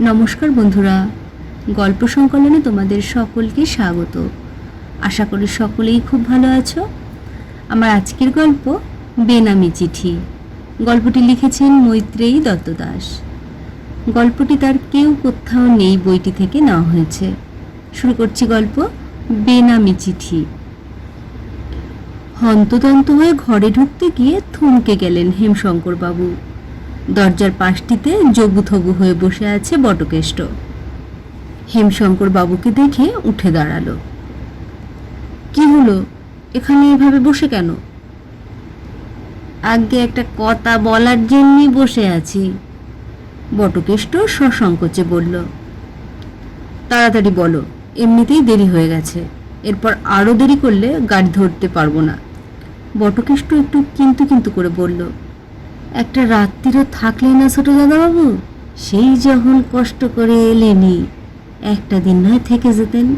নমস্কার বন্ধুরা। গল্প সংকলনে তোমাদের সকলকে স্বাগত। আশা করি সকলেই খুব ভালো আছো। আমার আজকের গল্প বেনামি চিঠি। গল্পটি লিখেছেন মৈত্রেয়ী দত্ত দাস। গল্পটি তার কেউ কোথাও নেই বইটি থেকে নেওয়া হয়েছে। শুরু করছি গল্প বেনামি চিঠি। হন্তদন্ত হয়ে ঘরে ঢুকতে গিয়ে থমকে গেলেন হেমশঙ্কর বাবু দরজার পাশটিতে জবুথবু হয়ে বসে আছে বটকেষ্ট। হেমশঙ্কর বাবুকে দেখে উঠে দাঁড়াল। কি হলো? এখানে এভাবে বসে কেন? আগে একটা কথা বলার জন্যই বসে আছি। বটকেষ্ট সসংকোচে বলল। তাড়াতাড়ি বলো, এমনিতেই দেরি হয়ে গেছে। এরপর আরও দেরি করলে গাড়ি ধরতে পারব না। বটকেষ্ট একটু কিন্তু কিন্তু করে বলল। একটা রাত্রিরও থাকলে না ছোট দাদাবাবু? সেই যখন কষ্ট করে এলেনি, একটা দিন নয় থেকে যেতেন।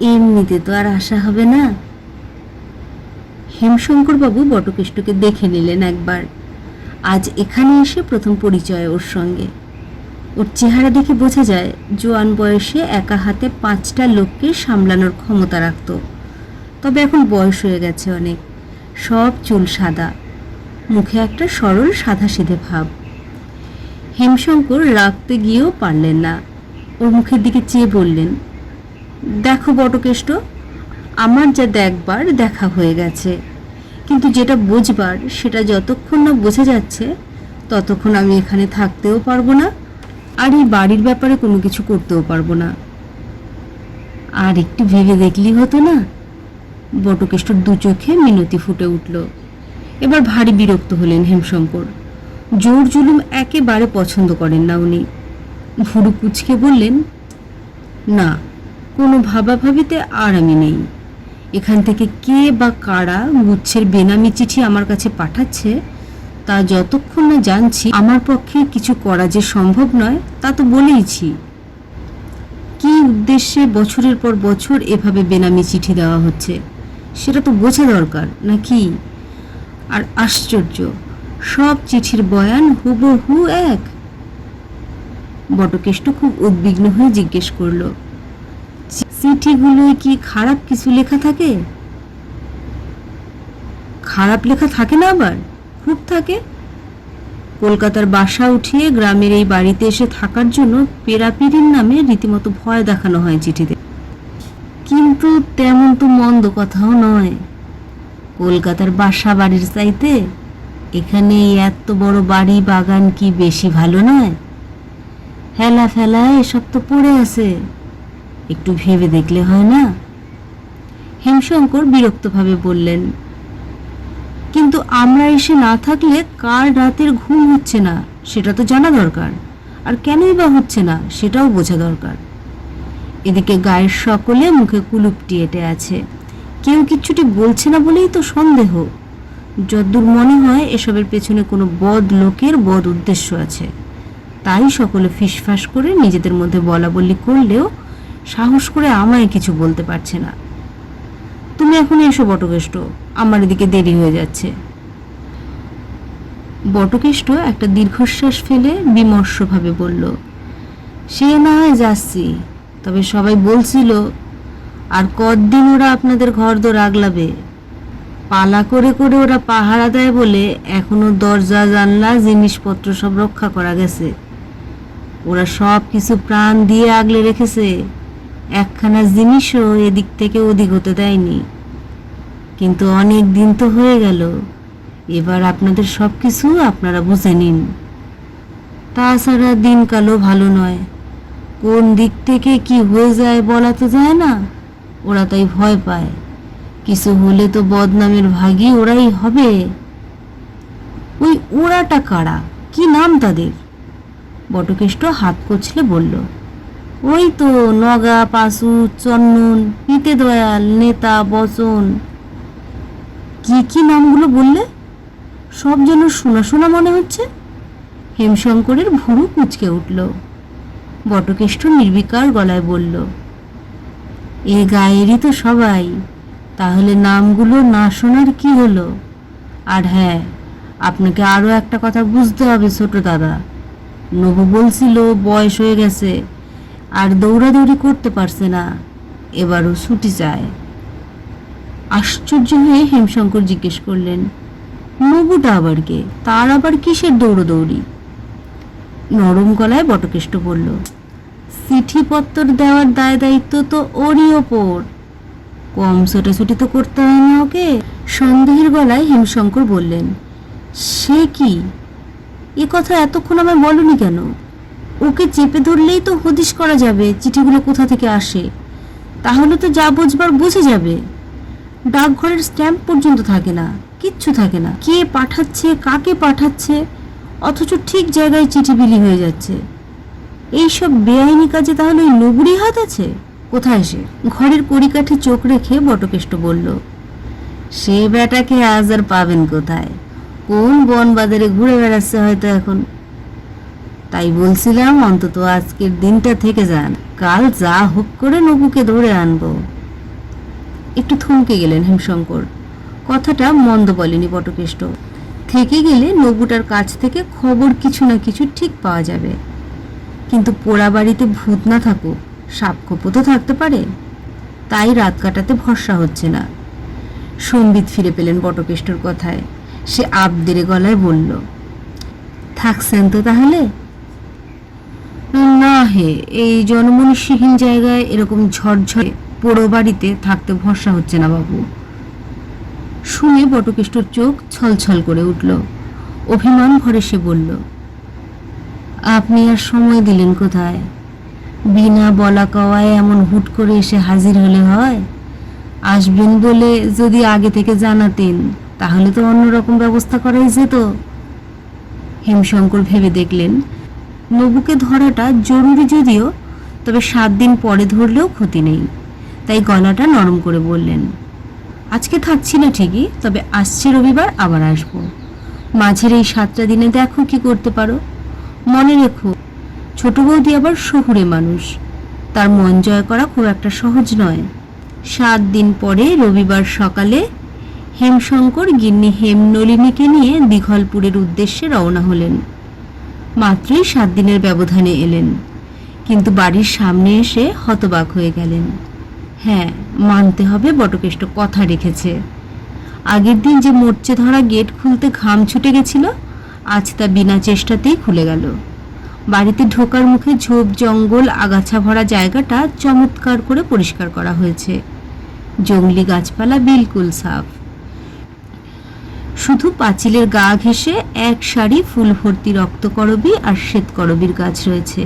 এমনিতে তো আর আশা হবে না। হেমশঙ্করবাবু বটকেষ্টকে দেখে নিলেন একবার। আজ এখানে এসে প্রথম পরিচয় ওর সঙ্গে। ওর চেহারা দেখে বোঝা যায়, জোয়ান বয়সে একা হাতে পাঁচটা লোককে সামলানোর ক্ষমতা রাখত। তবে এখন বয়স হয়ে গেছে অনেক। সব চুল সাদা। মুখে একটা সরল সাধাসিধে ভাব। হেমশঙ্কর রাখতে গিয়েও পারলেন না। ওর মুখের দিকে চেয়ে বললেন, দেখো বটকেষ্ট, আমার যা দেখবার দেখা হয়ে গেছে। কিন্তু যেটা বুঝবার, সেটা যতক্ষণ না বোঝা যাচ্ছে, ততক্ষণ আমি এখানে থাকতেও পারব না, আর এই বাড়ির ব্যাপারে কোনো কিছু করতেও পারব না। আর একটু ভেবে দেখলি হতো না? বটকেষ্টর দু চোখে মিনতি ফুটে উঠল। এবার ভারী বিরক্ত হলেন হেমশঙ্কর। জোর জুলুম একেবারে পছন্দ করেন না উনি। ভুরু কুচকে বললেন, না, কোনো ভাবাভাবিতে আর আমি নেই। এখান থেকে কে বা কারা গুচ্ছের বেনামি চিঠি আমার কাছে পাঠাচ্ছে, তা যতক্ষণ না জানছি, আমার পক্ষে কিছু করা যে সম্ভব নয়, তা তো বলেইছি। কি উদ্দেশ্যে বছরের পর বছর এভাবে বেনামি চিঠি দেওয়া হচ্ছে, সেটা তো বোঝা দরকার নাকি আর আশ্চর্য, সব চিঠির বয়ান হুবহু এক। বটকেষ্ট খুব উদ্বিগ্ন হয়ে জিজ্ঞেস করল "চি- চিঠিগুলোয় কি খারাপ কিছু লেখা থাকে? খারাপ লেখা থাকে না আবার? খুব থাকে? কলকাতার বাসা উঠিয়ে গ্রামের এই বাড়িতে এসে থাকার জন্য পেরাপিরির নামে রীতিমতো ভয় দেখানো হয় চিঠিতে। কিন্তু তেমন তো মন্দ কথাও নয়। কলকাতার বাসা বাড়ির চাইতে? এখানে এত বড় বাড়ি বাগান কি বেশি ভালো নয়? হেলা ফেলা এসব তো পড়ে আছে। একটু ভেবে দেখলে হয় না? হেমশঙ্কর বিরক্তভাবে বললেন, কিন্তু আমরা এসে না থাকলে কার রাতের ঘুম হচ্ছে না? সেটা তো জানা দরকার। আর কেনই বা হচ্ছে না, সেটাও বোঝা দরকার। এদিকে গায়ের সকলে মুখে কুলুপটি এঁটে আছে। কেউ কিচ্ছুটি বলছে না বলেই তো সন্দেহ। যদ্দূর মনে হয়, এসবের পেছনে কোনো বদ লোকের বদ উদ্দেশ্য আছে। তাই সকলে ফিসফাস করে নিজেদের মধ্যে বলা বললি করলেও সাহস করে আমায় কিছু বলতে পারছে না। তুমি এখন এসো বটকেষ্ট, আমার এদিকে দেরি হয়ে যাচ্ছে। বটকেষ্ট একটা দীর্ঘশ্বাস ফেলে বিমর্ষভাবে বলল, সে না হয় যাচ্ছি। তবে সবাই বলছিল আর কতদিন ওরা আপনাদের ঘর দোর আগলাবে? পালা করে করে ওরা পাহারা দেয় বলে এখনও দরজা, জানলা, জিনিসপত্র সব রক্ষা করা গেছে। ওরা সব কিছু প্রাণ দিয়ে আগলে রেখেছে। একখানা জিনিসও এদিক থেকে ওদিক হতে দেয়নি। কিন্তু অনেক দিন তো হয়ে গেল। এবার আপনাদের সব কিছু আপনারা বুঝে নিন। তাছাড়া দিনকালও ভালো নয়। কোন দিক থেকে কি হয়ে যায় বলা তো যায় না। ওরা তাই ভয় পায়। কিছু হলে তো বদনামের ভাগী ওরাই হবে। ওই ওরাটা কারা? কি নাম তাদের? বটকেষ্ট হাত কচলে বলল, ওই তো নগা পাশু চন্দন পিতে দয়াল, নেতা, বচন। কি কি নামগুলো বললে? সব যেন শোনা শোনা মনে হচ্ছে। হেমশঙ্করের ভুরু কুচকে উঠল। বটকেষ্ট নির্বিকার গলায় বলল এ গায়েরই তো সবাই। তাহলে নামগুলো না শোনার কি হলো? আর হ্যাঁ আপনাকে আরও একটা কথা বুঝতে হবে ছোট দাদা। নবু বলছিল বয়স হয়ে গেছে, আর দৌড়াদৌড়ি করতে পারছে না। এবারও ছুটি চায়। আশ্চর্য হয়ে হেমশঙ্কর জিজ্ঞেস করলেন, নবুটা আবার কে? তার আবার কিসের দৌড়োদৌড়ি? নরম গলায় বটকেষ্ট বলল চিঠিপত্তর দেওয়ার দায় দায়িত্ব তো ওরই ওপর। কম ছোটাছুটি তো করতে হয় না ওকে। সন্দেহের গলায় হেমশঙ্কর বললেন, সে কি? এ কথা এতক্ষণ আমায় বলনি কেন? ওকে চেপে ধরলেই তো হদিশ করা যাবে, চিঠিগুলো কোথা থেকে আসে? তাহলে তো যা বুঝবার বুঝে যাবে। ডাকঘরের স্ট্যাম্প পর্যন্ত থাকে না, কিচ্ছু থাকে না। কে পাঠাচ্ছে, কাকে পাঠাচ্ছে? অথচ ঠিক জায়গায় চিঠি বিলি হয়ে যাচ্ছে। এইসব বেআইনি কাজে তাহলে ওই নবুরি হাত আছে? কোথায় সে? ঘরের কড়িকাঠে চোখ রেখে বটকেষ্ট বলল, সে বেটাকে আজ আর পাবেন কোথায়? কোন বন বাজারে ঘুরে বেড়াচ্ছে হয়তো এখন? তাই বলছিলাম, অন্তত আজকের দিনটা থেকে যান। কাল যা হোক করে নবুকে ধরে আনব। একটু থমকে গেলেন হেমশঙ্কর। কথাটা মন্দ বলেনি বটকেষ্ট। থেকে গেলে নবুটার কাছ থেকে খবর কিছু না কিছু ঠিক পাওয়া যাবে। কিন্তু পোড়া বাড়িতে ভূত না থাকুক সাপখোপও তো থাকতে পারে। তাই রাত কাটাতে ভরসা হচ্ছে না। সম্বিত ফিরে পেলেন বটকেষ্টর কথায়। সে আবদেরে গলায় বলল, থাকছেন তো তাহলে? না হে, এই জনমনুষ্যহীন জায়গায় এরকম ঝরঝরে পোড়ো বাড়িতে থাকতে ভরসা হচ্ছে না বাবু। শুনে বটকেষ্টর চোখ ছলছল করে উঠল। অভিমান ভরে সে বলল আপনি আর সময় দিলেন কোথায়? বিনা বলা কওয়ায় এমন হুট করে এসে হাজির হলে হয়? আসবেন বলে যদি আগে থেকে জানাতেন, তাহলে তো অন্যরকম ব্যবস্থা করাই যেত। হেমশঙ্কর ভেবে দেখলেন, নবুকে ধরাটা জরুরি যদিও, তবে সাত দিন পরে ধরলেও ক্ষতি নেই। তাই গলাটা নরম করে বললেন, আজকে থাকছি না ঠিকই, তবে আসছে রবিবার আবার আসব। মাঝের এই সাতটা দিনে দেখো কি করতে পারো। মনে রেখো, ছোট বৌদি আবার শহুরে মানুষ। তার মন জয় করা খুব একটা সহজ নয়। সাত দিন পরে রবিবার সকালে হেমশঙ্কর গিন্নি হেমনলিনীকে নিয়ে দীঘলপুরের উদ্দেশ্যে রওনা হলেন। মাত্রই সাত দিনের ব্যবধানে এলেন, কিন্তু বাড়ির সামনে এসে হতবাক হয়ে গেলেন। হ্যাঁ মানতে হবে বটকেষ্ট কথা রেখেছে। আগের দিন যে মোর্চে ধরা গেট খুলতে ঘাম ছুটে গেছিল আজ তা বিনা চেষ্টাতেই খুলে গেল। বাড়িতে ঢোকার মুখে ঝোপ, জঙ্গল, আগাছা ভরা জায়গাটা চমৎকার করে পরিষ্কার করা হয়েছে। জঙ্গলি গাছপালা বিলকুল সাফ। শুধু পাঁচিলের গা ঘেঁষে এক সারি ফুল ভর্তি রক্তকরবী আর শ্বেতকরবীর গাছ রয়েছে।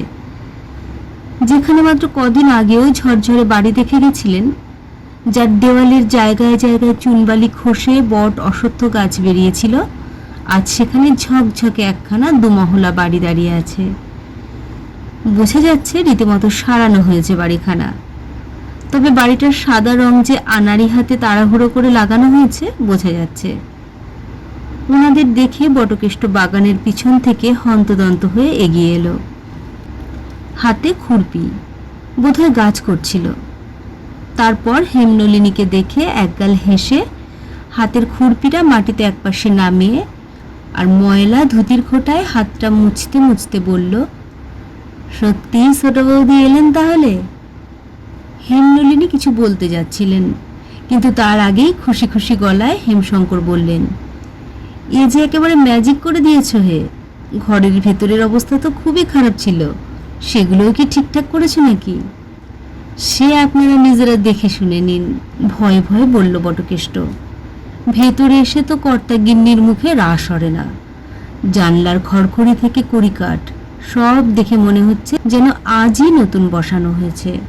যেখানে মাত্র কদিন আগেও ঝরঝরে বাড়ি দেখে গেছিলেন, যার দেওয়ালের জায়গায় জায়গায় চুনবালি খসে বট অসত্য গাছ বেরিয়েছিল আজ সেখানে ঝকঝকে একখানা দুমহলা বাড়ি দাঁড়িয়ে আছে। বোঝা যাচ্ছে রীতিমতো সারানো হয়েছে বাড়িখানা। তবে বাড়িটার সাদা রং যে আনাড়ি হাতে তাড়াহুড়ো করে লাগানো হয়েছে, বোঝা যাচ্ছে। ওনাদের দেখে বটকেষ্ট বাগানের পিছন থেকে হন্তদন্ত হয়ে এগিয়ে এলো। হাতে খুরপি, বোধহয় গাছ করছিল। তারপর হেমনলিনীকে দেখে একগাল হেসে হাতের খুরপিটা মাটিতে একপাশে নামিয়ে আর ময়লা ধুতির খোটায় হাতটা মুছতে মুছতে বলল সত্যি ছোট বৌদি এলেন তাহলে? হেমনলিনী কিছু বলতে যাচ্ছিলেন, কিন্তু তার আগেই খুশি খুশি গলায় হেমশঙ্কর বললেন, এ যে একেবারে ম্যাজিক করে দিয়েছ হে, ঘরের ভেতরের অবস্থা তো খুবই খারাপ ছিল, সেগুলোও কি ঠিকঠাক করেছ নাকি? সে আপনারা নিজেরা দেখে শুনে নিন, ভয়ে ভয়ে বলল বটকেষ্ট। ভেতরে এসে তো কর্তা গিন্নির মুখে রাস সরে না। জানলার খড়খড়ি থেকে কড়িকাঠ, সব দেখে মনে হচ্ছে যেন আজই নতুন বসানো হয়েছে।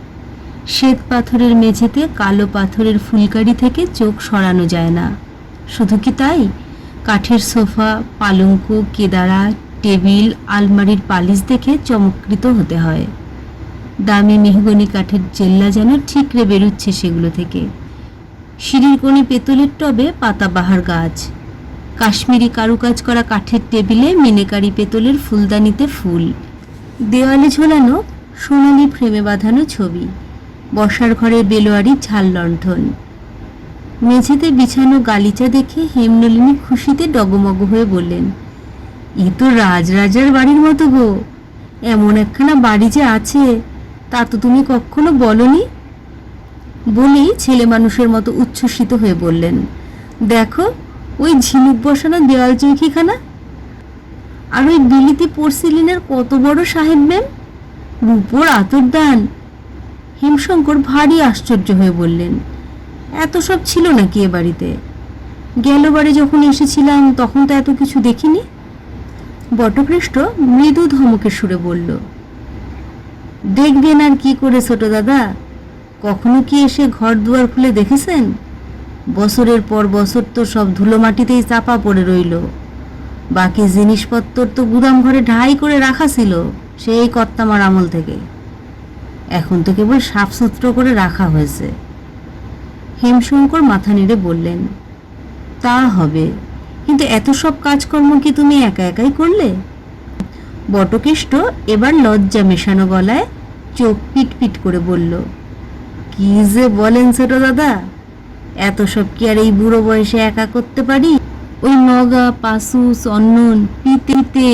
শ্বেত পাথরের মেঝেতে কালো পাথরের ফুলকারি থেকে চোখ সরানো যায় না। শুধু কি তাই? কাঠের সোফা, পালঙ্ক কেদারা টেবিল, আলমারির পালিশ দেখে চমৎকৃত হতে হয়। দামি মেহগনি কাঠের জেল্লা যেন ঠিকরে বেরোচ্ছে সেগুলো থেকে। সিঁড়ির কোণে পেতলের টবে পাতাবাহার গাছ। কাশ্মীরি কারুকাজ করা কাঠের টেবিলে মিনেকারি পেতলের ফুলদানিতে ফুল। দেওয়ালে ঝোলানো সোনালি ফ্রেমে বাঁধানো ছবি। বসার ঘরে বেলোয়ারি ঝাল লণ্ঠন। মেঝেতে বিছানো গালিচা দেখে হেমনলিনী খুশিতে ডগমগ হয়ে বললেন, এ তো রাজরাজার বাড়ির মতো গো। এমন একখানা বাড়ি যে আছে, তা তো তুমি কখনো বলনি? বলেই ছেলে মানুষের মতো উচ্ছ্বসিত হয়ে বললেন, দেখো, ওই ঝিনুক বসানো দেওয়াল চৌকিখানা। আর ওই বিলিতি পোর্সিলিনের কত বড় সাহেব ম্যাম? রূপোর আতর দান হেমশঙ্কর ভারী আশ্চর্য হয়ে বললেন, এত সব ছিল নাকি এ বাড়িতে? গেল গেলবারে যখন এসেছিলাম, তখন তো এত কিছু দেখিনি? বটকৃষ্ট মৃদু ধমকের সুরে বলল, দেখবেন আর কি করে ছোট দাদা কখনো কি এসে ঘর দুয়ার খুলে দেখেছেন? বছরের পর বছর তো সব ধুলো মাটিতেই চাপা পড়ে রইল। বাকি জিনিসপত্র তো গুদাম ঘরে ঢাই করে রাখা ছিল, সেই কর্তামার আমল থেকে। এখন তো কেবল সাফসুতরো করে রাখা হয়েছে। হেমশঙ্কর মাথা নেড়ে বললেন, তা হবে, কিন্তু এত সব কাজকর্ম কি তুমি একা একাই করলে? বটকেষ্ট এবার লজ্জা মেশানো গলায় চোখ পিট পিট করে বলল কি যে বলেন ছোট দাদা? এত সব কি আর এই বুড়ো বয়সে একা করতে পারি? ওই নগা পাশু চন্দন পিতে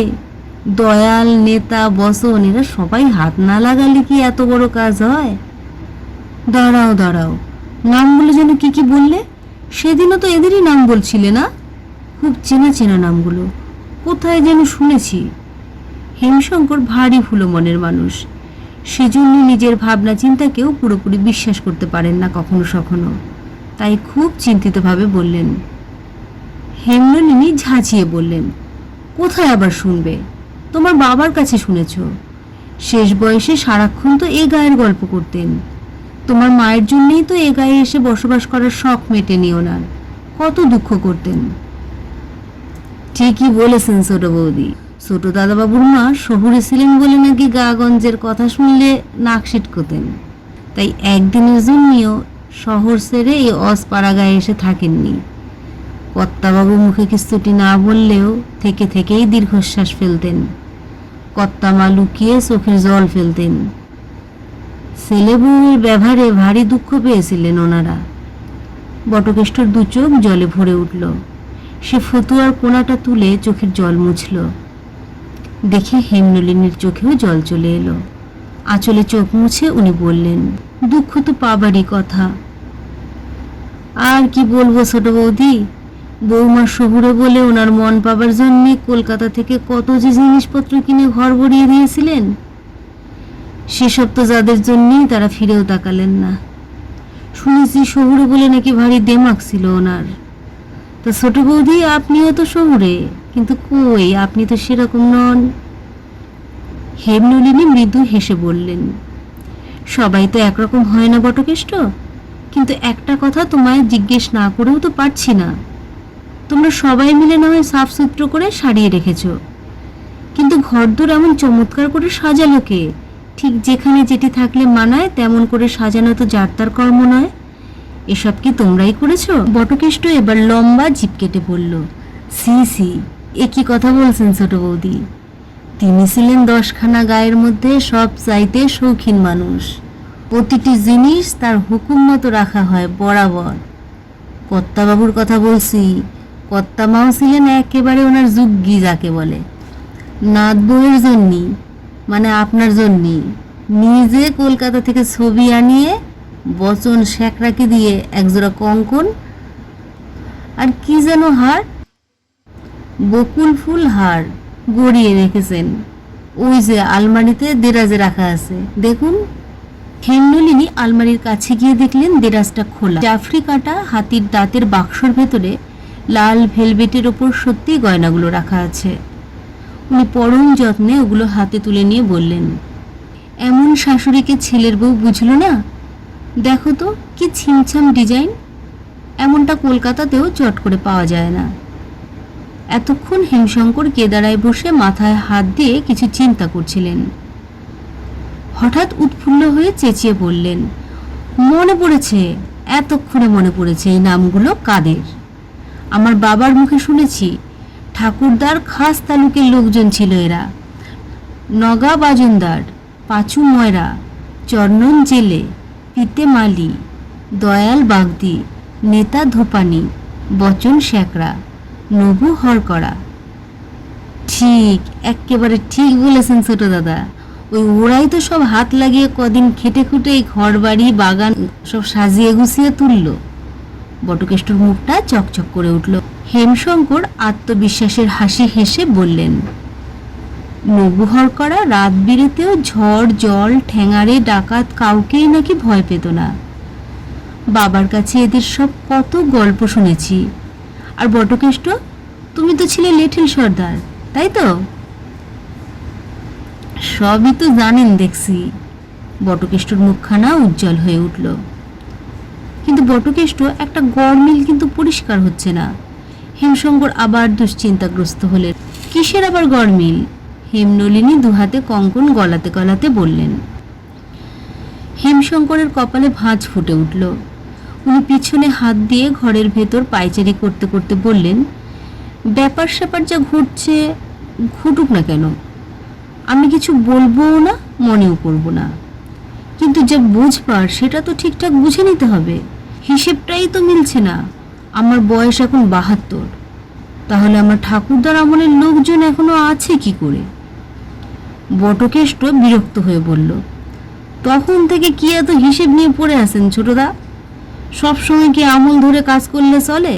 দয়াল, নেতা, বসন, এরা সবাই হাত না লাগালে কি এত বড় কাজ হয়? দাঁড়াও দাঁড়াও। নামগুলো যেন কি কি বললে? সেদিনও তো এদেরই নাম বলছিলে না? খুব চেনা চেনা নামগুলো। কোথায় যেন শুনেছি। হেমশঙ্কর ভারী ফুলো মনের মানুষ। সেজন্য নিজের ভাবনা চিন্তাকেও পুরোপুরি বিশ্বাস করতে পারেন না কখনো সখনো। তাই খুব চিন্তিতভাবে বললেন, হেমনলিনী ঝাঁঝিয়ে বললেন, কোথায় আবার শুনবে? তোমার বাবার কাছে শুনেছ। শেষ বয়সে সারাক্ষণ তো এ গায়ের গল্প করতেন। তোমার মায়ের জন্যই তো এ গায়ে এসে বসবাস করার শখ মেটেনি ওনার কত দুঃখ করতেন। ঠিকই বলেছেন ছোট বৌদি। ছোট দাদাবাবুর মা শহুরে ছিলেন বলে নাকি গাগঞ্জের কথা শুনলে নাক সিটকোতেন। তাই একদিনের জন্যও শহর ছেড়ে এই অসপাড়া গায়ে এসে থাকেননি। কর্তাবাবু মুখে কিস্তুটি না বললেও থেকে থেকেই দীর্ঘশ্বাস ফেলতেন। কর্তামা লুকিয়ে চোখের জল ফেলতেন। ছেলে বউয়ের ব্যবহারে ভারী দুঃখ পেয়েছিলেন ওনারা। বটকেষ্টর দু চোখ জলে ভরে উঠল। সে ফতুয়ার কোনাটা তুলে চোখের জল মুছল। দেখে হেমনলিনীর চোখেও জল চলে এলো। আঁচলে চোখ মুছে উনি বললেন, দুঃখ তো পাবারই কথা। আর কি বলব ছোট বৌদি? বৌমা শহুরে বলে ওনার মন পাবার জন্য কলকাতা থেকে কত যে জিনিসপত্র কিনে ঘর ভরিয়ে দিয়েছিলেন। সেসব তো যাদের জন্যেই তারা ফিরেও তাকালেন না। শুনেছি শহুরে বলে নাকি ভারী দেমাক ছিল ওনার। তো ছোট বৌদি, আপনিও তো শহুরে। কিন্তু কই, আপনি তো সেরকম নন। হেমনলিনী মৃদু হেসে বললেন, সবাই তো একরকম হয় না বটকেষ্ট, কিন্তু একটা কথা তোমায় জিজ্ঞেস না করেও তো পারছি না। তোমরা সবাই মিলে না হয় সাফসুত্র করে সারিয়ে রেখেছ। কিন্তু ঘরদোর এমন চমৎকার করে সাজালো কে? ঠিক যেখানে যেটি থাকলে মানায়, তেমন করে সাজানো তো যার কর্ম নয়। এসব কি তোমরাই করেছ? বটকেষ্ট এবার লম্বা জিপ কেটে পড়ল সি সি। এ কি কথা বলছেন ছোট বৌদি। তিনি ছিলেন দশখানা গায়ের মধ্যে সব চাইতে শৌখিন মানুষ। প্রতিটি জিনিস তার হুকুম মতো রাখা হয়, বরাবর। কর্তাবাবুর কথা বলছি, কর্তামাও ছিলেন একেবারে ওনার যুগ্গি যাকে বলে। নাত বউয়ের জন্যই মানে আপনার জন্যই নিজে কলকাতা থেকে ছবি আনিয়ে, বচন শেখরাকে দিয়ে একজোড়া কঙ্কন, আর কি যেন হার বকুল ফুল হার গড়িয়ে রেখেছেন। ওই যে আলমারিতে দেরাজে রাখা আছে। দেখুন, হেমনলিনী আলমারির কাছে গিয়ে দেখলেন দেরাজটা খোলা। জাফরি কাটা হাতির দাঁতের বাক্সর ভেতরে লাল ভেলভেটের ওপর সত্যি গয়নাগুলো রাখা আছে। উনি পরম যত্নে ওগুলো হাতে তুলে নিয়ে বললেন, এমন শাশুড়িকে ছেলের বউ বুঝলো না? দেখো তো, কি ছিমছাম ডিজাইন। এমনটা কলকাতাতেও চট করে পাওয়া যায় না। এতক্ষণ হেমশঙ্কর কেদারায় বসে মাথায় হাত দিয়ে কিছু চিন্তা করছিলেন। হঠাৎ উৎফুল্ল হয়ে চেঁচিয়ে বললেন, মনে পড়েছে, এতক্ষণে মনে পড়েছে এই নামগুলো কাদের? আমার বাবার মুখে শুনেছি, ঠাকুরদার খাস তালুকের লোকজন ছিল এরা। নগা বাজনদার পাঁচু ময়রা চর্নন জেলে পিতে মালি, দয়াল বাগদি, নেতা ধোপানি, বচন শেকরা নবু হরকরা ঠিক একেবারে ঠিক বলেছেন ছোট দাদা। ওই ওরাই তো সব হাত লাগিয়ে কদিন খেটে খুটে এই ঘর বাড়ি বাগান সব সাজিয়ে গুছিয়ে তুলল। বটকেষ্টর মুখটা চকচক করে উঠল। হেমশঙ্কর আত্মবিশ্বাসের হাসি হেসে বললেন, নবুহর করা রাত বিরেতেও ঝড়, জল ঠ্যাঙারে ডাকাত কাউকেই নাকি ভয় পেত না। বাবার কাছে এদের সব কত গল্প শুনেছি। আর বটকেষ্ট তুমি তো ছিলে লিটল সর্দার, তাই তো? সবই তো জানেন দেখছি। বটকেষ্টর মুখখানা উজ্জ্বল হয়ে উঠল। কিন্তু বটকেষ্ট একটা গড়মিল কিন্তু পরিষ্কার হচ্ছে না। হেমশঙ্কর আবার দুশ্চিন্তাগ্রস্ত হলেন। কিসের আবার গড়মিল হেমনলিনী দুহাতে কঙ্কন গলাতে গলাতে বললেন। হেমশঙ্করের কপালে ভাঁজ ফুটে উঠল। উনি পিছনে হাত দিয়ে ঘরের ভেতর পায়চারি করতে করতে বললেন, ব্যাপার স্যাপার যা ঘটছে, ঘটুক না কেন। আমি কিছু বলবোও না, মনেও করব না। কিন্তু যা বুঝবার, সেটা তো ঠিকঠাক বুঝে নিতে হবে। হিসেবটাই তো মিলছে না। আমার বয়স এখন বাহাত্তর। তাহলে আমার ঠাকুরদার আমলের লোকজন এখনও আছে কি করে? বটকেষ্ট বিরক্ত হয়ে বলল, তখন থেকে কি এত হিসেব নিয়ে পড়ে আছেন ছোটদা? সবসময় কি আমল ধরে কাজ করলে চলে?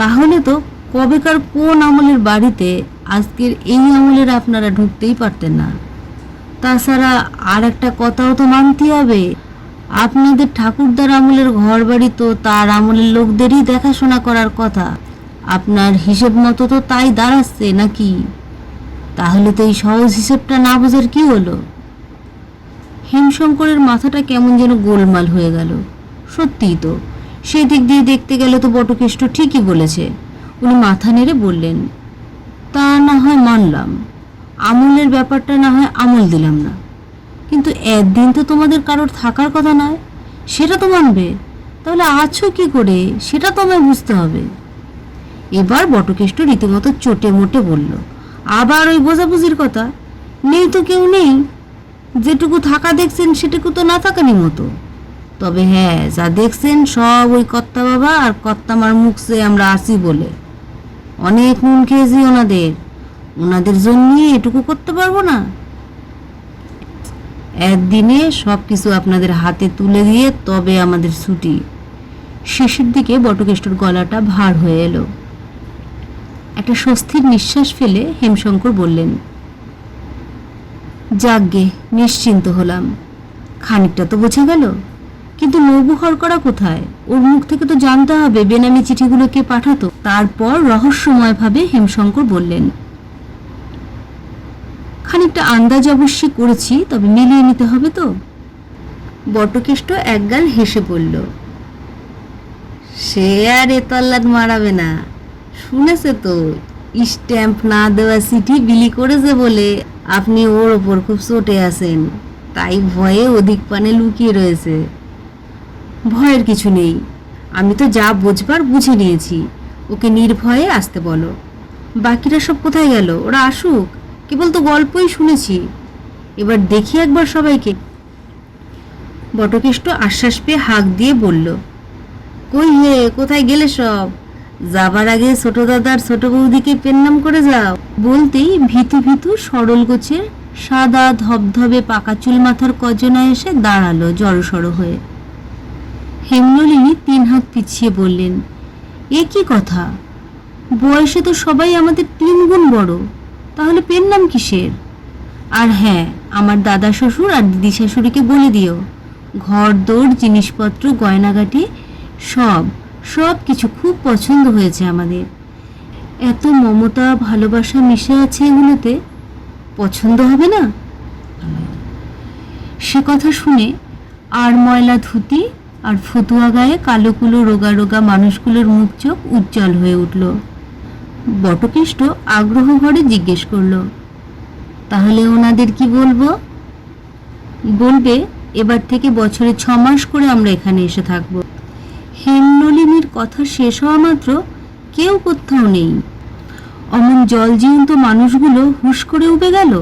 তাহলে তো কবেকার কোন আমলের বাড়িতে আজকের এই আমলের আপনারা ঢুকতেই পারতেন না। তাছাড়া আর একটা কথাও তো মানতে হবে, আপনাদের ঠাকুরদার আমলের ঘর বাড়ি তো তার আমলের লোকদেরই দেখাশোনা করার কথা। আপনার হিসেব মতো তো তাই দাঁড়াচ্ছে নাকি? তাহলে তো এই সহজ হিসেবটা না বোঝার কি হলো? হেমশঙ্করের মাথাটা কেমন যেন গোলমাল হয়ে গেল। সত্যিই তো। সেই দিক দিয়ে দেখতে গেলে তো বটকেষ্ট ঠিকই বলেছে। উনি মাথা নেড়ে বললেন, তা না হয় মানলাম। আমলের ব্যাপারটা না হয় আমল দিলাম না। কিন্তু একদিন তো তোমাদের কারোর থাকার কথা নয়, সেটা তো মানবে। তাহলে আছো কি করে? সেটা তো আমায় বুঝতে হবে। এবার বটকেষ্ট রীতিমতো চটে মোটে বলল, আবার ওই বোঝাবুঝির কথা? নেই তো কেউ নেই। যেটুকু থাকা দেখছেন, সেটুকু তো না থাকারই মতো। তবে হ্যাঁ যা দেখছেন সব ওই কর্তা বাবা আর কর্তামার মুখ সে আমরা আসি বলে। অনেক নুন খেয়েছি ওনাদের। ওনাদের জন্যই এটুকু করতে পারব না। একদিনে সব কিছু আপনাদের হাতে তুলে দিয়ে তবে আমাদের ছুটি। শেষের দিকে বটকেষ্টর গলাটা ভার হয়ে এলো। একটা স্বস্তির নিঃশ্বাস ফেলে হেমশঙ্কর বললেন যাকগে নিশ্চিন্ত হলাম। খানিকটা তো বোঝা গেল? কিন্তু নবু হরকরা কোথায়? ওর মুখ থেকে তো জানতে হবে বেনামি চিঠিগুলো কে পাঠাতো। তারপর রহস্যময়ভাবে হেমশঙ্কর বললেন, খানিকটা আন্দাজ অবশ্যই করেছি, তবে মিলিয়ে নিতে হবে তো? বটকেষ্ট একগাল হেসে বলল, সে আর এ তল্লাদ মারাবে না। শুনেছে তো, স্ট্যাম্প না দেওয়া চিঠি বিলি করেছে বলে আপনি ওর ওপর খুব চটে আছেন। তাই ভয়ে অধিক পানে লুকিয়ে রয়েছে। ভয়ের কিছু নেই। আমি তো যা বোঝবার বুঝে নিয়েছি। ওকে নির্ভয়ে আসতে বলো। বাকিরা সব কোথায় গেল? ওরা আসুক। কেবল তো গল্পই শুনেছি। এবার দেখি একবার সবাইকে। বটকেষ্ট আশ্বাস পেয়ে হাঁক দিয়ে বলল, কই হে, কোথায় গেলে সব? যাবার আগে ছোট দাদার ছোট বৌদিকে পেন নাম করে যাও। বলতেই ভীতু ভীতু সরল গোছের সাদা ধবধবে পাকা চুল মাথার কজনা এসে দাঁড়াল জড়সড় হয়ে। হেমনলিনী তিন হাত পিছিয়ে বললেন, এ কি কথা? বয়সে তো সবাই আমাদের তিন গুণ বড়, তাহলে পেন নাম কিসের? আর হ্যাঁ আমার দাদা শ্বশুর আর দিদি শাশুড়িকে বলে দিও, ঘর দৌড় জিনিসপত্র, গয়নাগাটি, সব সব কিছু খুব পছন্দ হয়েছে আমাদের। এত মমতা, ভালোবাসা মিশে আছে এগুলোতে, পছন্দ হবে না? সে কথা শুনে আর ময়লা ধুতি আর ফতুয়া গায়ে কালো কুলো রোগা রোগা মানুষগুলোর মুখ চোখ উজ্জ্বল হয়ে উঠল। বটকেষ্ট আগ্রহ ভরে জিজ্ঞেস করল, তাহলে ওনাদের কি বলব? বলবে, এবার থেকে বছরে ছ মাস করে আমরা এখানে এসে থাকব। হেমনলিনীর কথা শেষ হওয়া মাত্র কেউ কোথাও নেই। অমন জলজীবন্ত মানুষগুলো হুশ করে উবে গেল?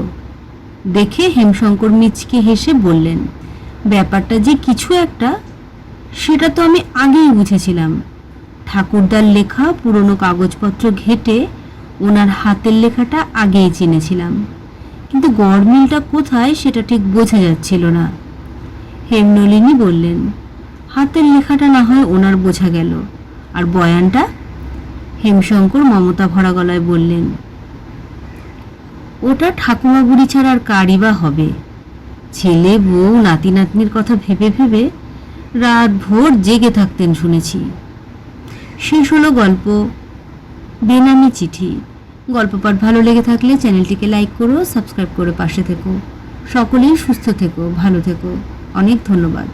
দেখে হেমশঙ্কর মিচকে হেসে বললেন, ব্যাপারটা যে কিছু একটা সেটা তো আমি আগেই বুঝেছিলাম। ঠাকুরদার লেখা পুরনো কাগজপত্র ঘেটে ওনার হাতের লেখাটা আগেই চিনেছিলাম। কিন্তু গড়মিলটা কোথায় সেটা ঠিক বোঝা যাচ্ছিল না। হেমনলিনী বললেন, হাতের লেখাটা না হয় ওনার বোঝা গেল। আর বয়ানটা? হেমশঙ্কর মমতা ভরা গলায় বললেন, ওটা ঠাকুমা বুড়ি ছাড়া আর কারই বা হবে। ছেলে, বউ নাতি নাতনির কথা ভেবে ভেবে রাত ভোর জেগে থাকতেন শুনেছি। শেষ হলো গল্প। বেনামি চিঠি। গল্প পাঠ ভালো লেগে থাকলে চ্যানেলটিকে লাইক করো, সাবস্ক্রাইব করে পাশে থেকো। সকলেই সুস্থ থেকো, ভালো থেকো। অনেক ধন্যবাদ।